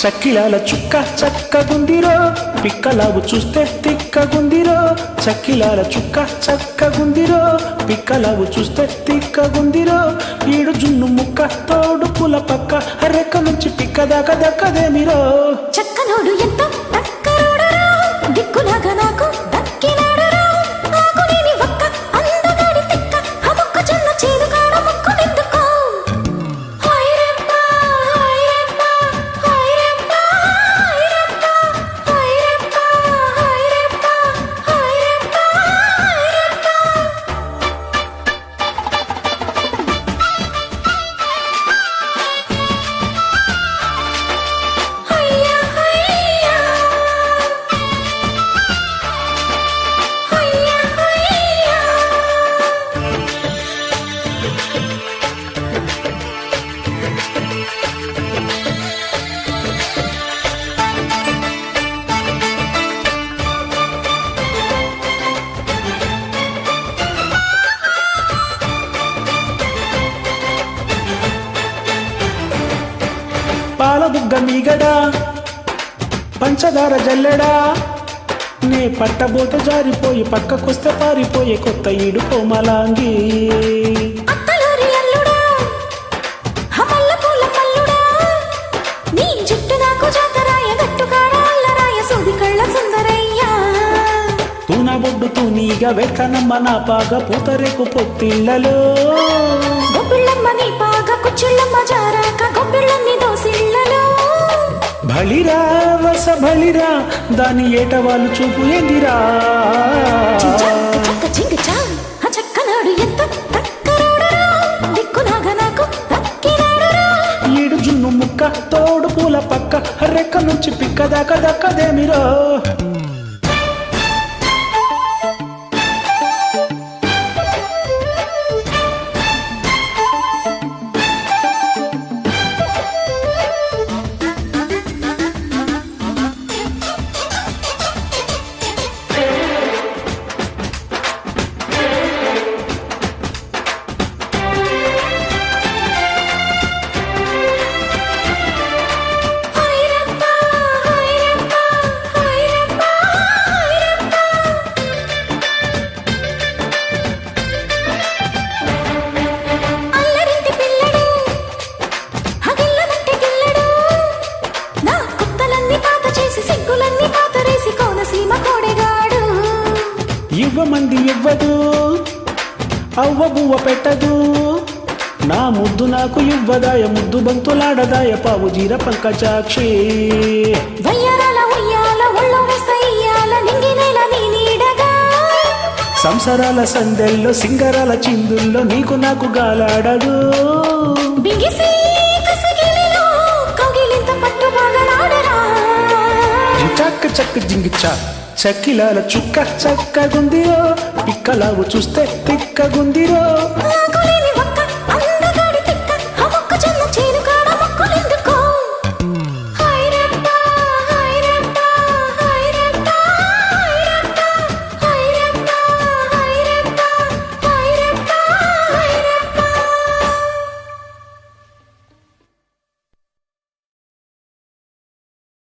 చక్కిలాల చుక్క చక్కగుందిరో పిక్కలావు చూస్తే తిక్కగుందిరో చక్కిలాల చుక్క చక్కగుందిరో పిక్కలావు చూస్తే తిక్కగుందిరో ఈడు జున్ను ముక్క తోడు పుల పక్క రెక్క నుంచి పిక్క దాకా దక్కదేమిరో. చక్కనోడు ఎంత మగమిగడా పంచదార జల్లెడా? నే పట్టబోత జారిపోయి పక్కకొస్తే పారిపోయే కొత్త ఈడు కోమలాంగి. తూనబొడ్డు వెక్కనమ్మ నా పాగ పూతరేకు పొత్తిళ్ళలో. బలిరా దాని ఏట వాళ్ళు చూపు ఎందిరా ఈడు జున్ను ముక్క తోడు పూల పక్క రెక్క నుంచి పిక్క దాకా దక్కదేమిరో? తిండి ఇవ్వదు అవ్వ బువ్వ పెట్టదు. నా ముద్దు నాకు ఇవ్వదాయ ముద్దు బంతులాడదాయ పావు జీర పంకచాక్షి సంసారాల సందెల్లో సింగరాల చిందుల్లో నీకు నాకు గాలాడదు. చక్ చక్ జింగి చక్కిలాల చుక్క చక్కగుందిరో పిక్కలావు చూస్తే తిక్కగుందిరో.